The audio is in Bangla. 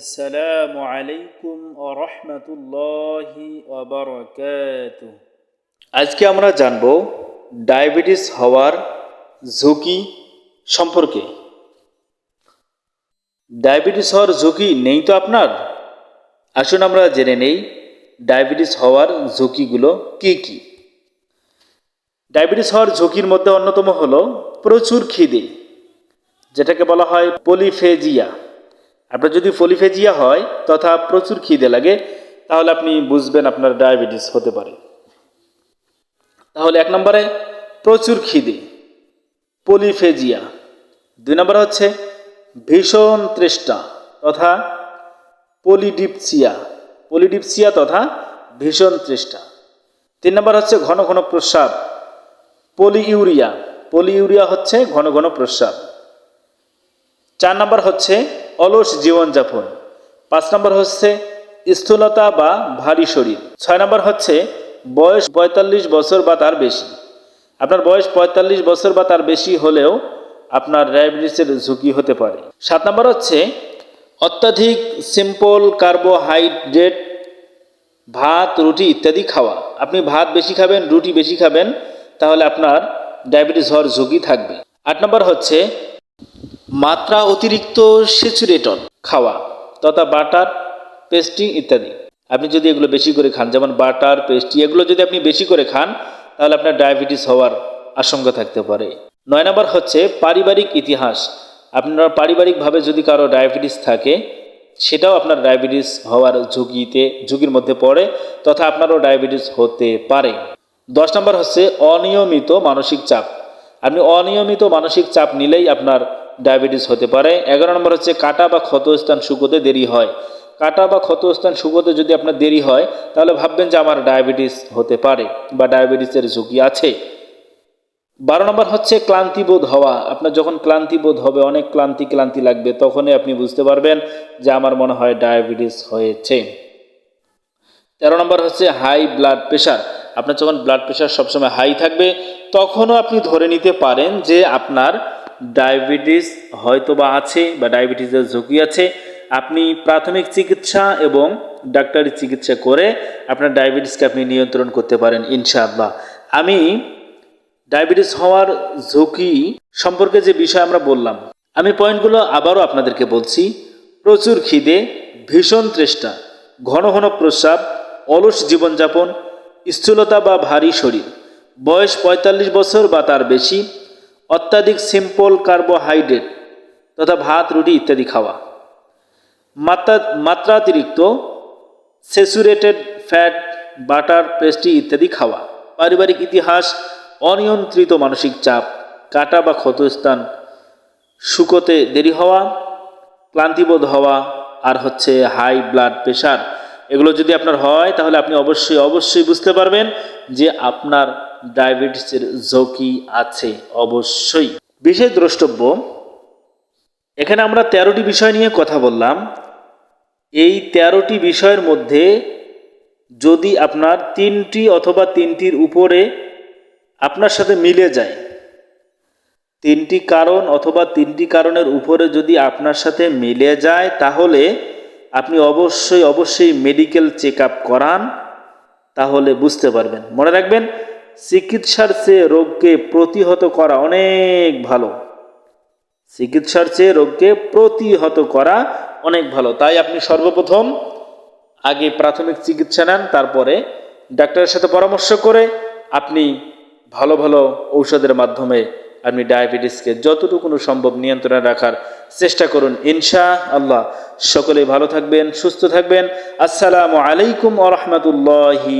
আসসালামু আলাইকুম ও রহমতুল্লাহি আজকে আমরা জানব ডায়াবেটিস হওয়ার ঝুঁকি সম্পর্কে। ডায়াবেটিস হওয়ার ঝুঁকি নেই তো আপনার? আসুন আমরা জেনে নেই ডায়াবেটিস হওয়ার ঝুঁকিগুলো কি কি। ডায়াবেটিস হওয়ার ঝুঁকির মধ্যে অন্যতম হলো প্রচুর খিদে, যেটাকে বলা হয় পলিফেজিয়া। আপনার যদি পলিফেজিয়া হয় তথা প্রচুর খিদে লাগে, তাহলে আপনি বুঝবেন আপনার ডায়াবেটিস হতে পারে। তাহলে এক নম্বরে, প্রচুর খিদে, পলিফেজিয়া। দুই নম্বর হচ্ছে, ভীষণ তৃষ্ণা তথা পলিডিপসিয়া। পলিডিপসিয়া তথা ভীষণ তৃষ্ণা। তিন নম্বর হচ্ছে ঘন ঘন প্রস্রাব পলিইউরিয়া পলিইউরিয়া হচ্ছে ঘন ঘন প্রস্রাব। চার নম্বর হচ্ছে অলস জীবনযাপন। পাঁচ নম্বর হচ্ছে স্থূলতা বা ভারী শরীর। ছয় নম্বর হচ্ছে বয়স পঁয়তাল্লিশ বছর বা তার বেশি। আপনার বয়স পঁয়তাল্লিশ বছর বা তার বেশি হলেও আপনার ডায়াবেটিসের ঝুঁকি হতে পারে। সাত নম্বর হচ্ছে অত্যাধিক সিম্পল কার্বোহাইড্রেট, ভাত, রুটি ইত্যাদি খাওয়া। আপনি ভাত বেশি খাবেন, রুটি বেশি খাবেন, তাহলে আপনার ডায়াবেটিস হওয়ার ঝুঁকি থাকবে। আট নম্বর হচ্ছে মাত্রা অতিরিক্ত সেচুরেটন খাওয়া, তথা বাটার পেস্ট্রি ইত্যাদি। আপনি যদি এগুলো বেশি করে খান, যেমন বাটার, পেস্টি, এগুলো যদি আপনি বেশি করে খান, তাহলে আপনার ডায়াবেটিস হওয়ার আশঙ্কা থাকতে পারে। নয় নম্বর হচ্ছে পারিবারিক ইতিহাস। আপনার পারিবারিকভাবে যদি কারও ডায়াবেটিস থাকে, সেটাও আপনার ডায়াবেটিস হওয়ার ঝুঁকিতে, ঝুঁকির মধ্যে পড়ে, তথা আপনারও ডায়াবেটিস হতে পারে। দশ নম্বর হচ্ছে অনিয়মিত মানসিক চাপ। আপনি অনিয়মিত মানসিক চাপ নিলেই আপনার ডায়াবেটিস হতে পারে। এগারো নম্বর হচ্ছে কাটা বা ক্ষতস্থান শুকোতে দেরি হয়। কাটা বা ক্ষতস্থান শুকোতে যদি আপনার দেরি হয়, তাহলে ভাববেন যে আমার ডায়াবেটিস হতে পারে বা ডায়াবেটিসের ঝুঁকি আছে। বারো নম্বর হচ্ছে ক্লান্তিবোধ হওয়া। আপনার যখন ক্লান্তিবোধ হবে, অনেক ক্লান্তি ক্লান্তি লাগবে, তখনই আপনি বুঝতে পারবেন যে আমার মনে হয় ডায়াবেটিস হয়েছে। তেরো নম্বর হচ্ছে হাই ব্লাড প্রেশার আপনার যখন ব্লাড প্রেশার সবসময় হাই থাকবে, তখনও আপনি ধরে নিতে পারেন যে আপনার ডায়াবেটিস হয়তো বা আছে বা ডায়াবেটিসের ঝুঁকি আছে, আপনি প্রাথমিক চিকিৎসা এবং ডাক্তারি চিকিৎসা করে আপনার ডায়াবেটিসকে আপনি নিয়ন্ত্রণ করতে পারেন, ইনশাআল্লাহ। আমি ডায়াবেটিস হওয়ার ঝুঁকি সম্পর্কে যে বিষয় আমরা বললাম, আমি পয়েন্টগুলো আবারও আপনাদেরকে বলছি। প্রচুর খিদে, ভীষণ তৃষ্ণা, ঘন ঘন প্রস্রাব, অলস জীবনযাপন, স্থূলতা বা ভারী শরীর। বয়স পঁয়তাল্লিশ বছর বা তার বেশি অত্যাধিক সিম্পল কার্বোহাইড্রেট তথা ভাত, রুটি ইত্যাদি খাওয়া। মাত্রা, মাত্রাতিরিক্ত স্যাচুরেটেড ফ্যাট, বাটার, পেস্ট্রি ইত্যাদি খাওয়া। পারিবারিক ইতিহাস, অনিয়ন্ত্রিত মানসিক চাপ, কাটা বা ক্ষতস্থান শুকোতে দেরি হওয়া, ক্লান্তিবোধ হওয়া, আর হচ্ছে হাই ব্লাড প্রেশার, এগুলো যদি আপনার হয়, তাহলে আপনি অবশ্যই অবশ্যই বুঝতে পারবেন যে আপনার ডায়াবেটিসের ঝুঁকি আছে অবশ্যই। বিশেষ দ্রষ্টব্য, এখানে আমরা তেরোটি বিষয় নিয়ে কথা বললাম। এই তেরোটি বিষয়ের মধ্যে যদি আপনার তিনটি অথবা তিনটির উপরে আপনার সাথে মিলে যায়, তিনটি কারণ অথবা তিনটি কারণের উপরে যদি আপনার সাথে মিলে যায়, তাহলে আপনি অবশ্যই অবশ্যই মেডিকেল চেক করান, তাহলে বুঝতে পারবেন। মনে রাখবেন চিকিৎসার চেয়ে রোগকে প্রতিহত করা অনেক ভালো। চিকিৎসার চেয়ে রোগকে প্রতিহত করা অনেক ভালো। তাই আপনি সর্বপ্রথম আগে প্রাথমিক চিকিৎসা নেন, তারপরে ডাক্তারের সাথে পরামর্শ করে আপনি ভালো ভালো ঔষধের মাধ্যমে আপনি ডায়াবেটিসকে যতটুকু সম্ভব নিয়ন্ত্রণে রাখার চেষ্টা করুন। ইনশা আল্লাহ সকলে ভালো থাকবেন, সুস্থ থাকবেন। আসসালামু আলাইকুম আ রহমতুল্লাহি